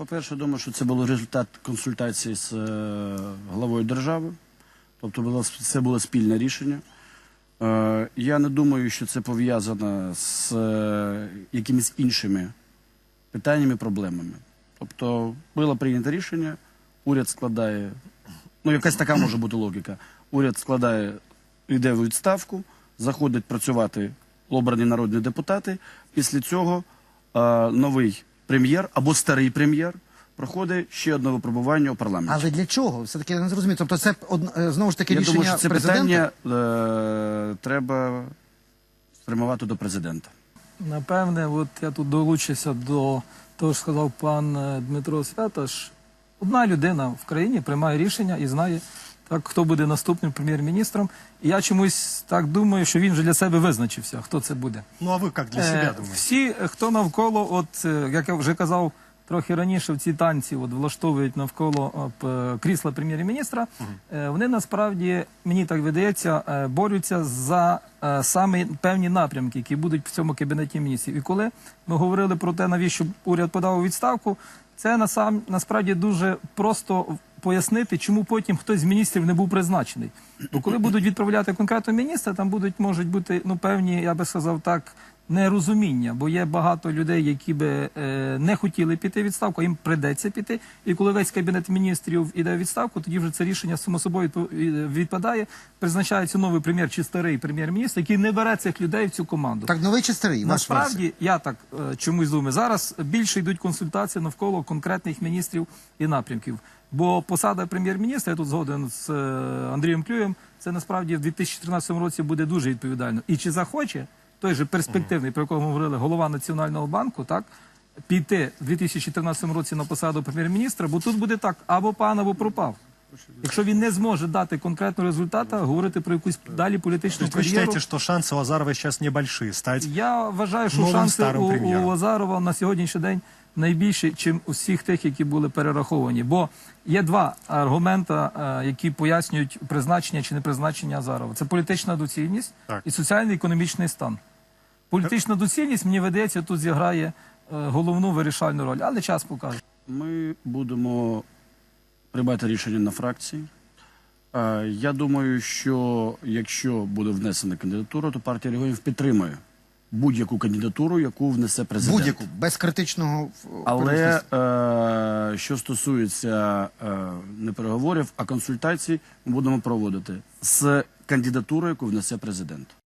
По-перше, думаю, що це був результат консультації з е, главою держави. Тобто було, це було спільне рішення. Е, я не думаю, що це пов'язано з е, якимись іншими питаннями, проблемами. Тобто було прийнято рішення, уряд складає, ну якась така може бути логіка. Уряд складає, йде в відставку, заходять працювати обрані народні депутати. Після цього е, новий прем'єр або старий прем'єр проходить ще одне випробування у парламенті. Але для чого? Все таки я не зрозумів. Тобто, це од- е, знову ж таки Я рішення думаю, що це президента. питання е, треба спрямувати до президента. Напевне, от я тут долучуся до того, що сказав пан е, Дмитро Святош. Одна людина в країні приймає рішення і знає, так, хто буде наступним прем'єр-міністром. І я чомусь так думаю, що він вже для себе визначився, хто це буде. Ну а вы как для Е, себя думаете? Всі, хто навколо, от е, як я вже казав трохи раніше, в ці танці от, влаштовують навколо е, крісла прем'єр-міністра, е, вони насправді, мені так видається, борються за саме певні напрямки, які будуть в цьому кабінеті міністрів. І коли ми говорили про те, навіщо уряд подав у відставку, це насам, насправді дуже просто пояснити, чому потім хтось з міністрів не був призначений. Бо коли будуть відправляти конкретно міністра, там будуть можуть бути ну певні, я би сказав так, нерозуміння, бо є багато людей, які би е, не хотіли піти в відставку, а їм придеться піти. І коли весь кабінет міністрів іде в відставку, тоді вже це рішення само собою відпо- відпадає. Призначається новий прем'єр чи старий прем'єр-міністр, який не бере цих людей в цю команду. Так, новий чи старий? Насправді, я так е, чомусь думаю, зараз більше йдуть консультації навколо конкретних міністрів і напрямків. Бо посада прем'єр-міністра, я тут згоден з е, Андрієм Клюєм, це насправді в 2013 році буде дуже відповідально. І чи захоче той же перспективний, про якого ми говорили, голова Національного банку, так, піти в 2013 році на посаду прем'єр-міністра, бо тут буде так, або пан, або пропав. Якщо він не зможе дати конкретного результату, говорити про якусь далі політичну кар'єру. считаете, что шансы у Азарова сейчас небольшие стать? Я вважаю, що шанси у, у Лазарова на сьогоднішній день найбільші, чим у всіх тих, які були перераховані. Бо є два аргументи, е, які пояснюють призначення чи не призначення Азарова. Це політична доцільність Так. і соціально-економічний стан. Політична доцільність, мені видається, тут зіграє е, головну вирішальну роль, але час покаже. Ми будемо приймати рішення на фракції. Е, Я думаю, що якщо буде внесена кандидатура, то партія регіонів підтримує будь-яку кандидатуру, яку внесе президент. Будь-яку, без критичного Але е, що стосується е, не переговорів, а консультацій, ми будемо проводити з кандидатурою, яку внесе президент.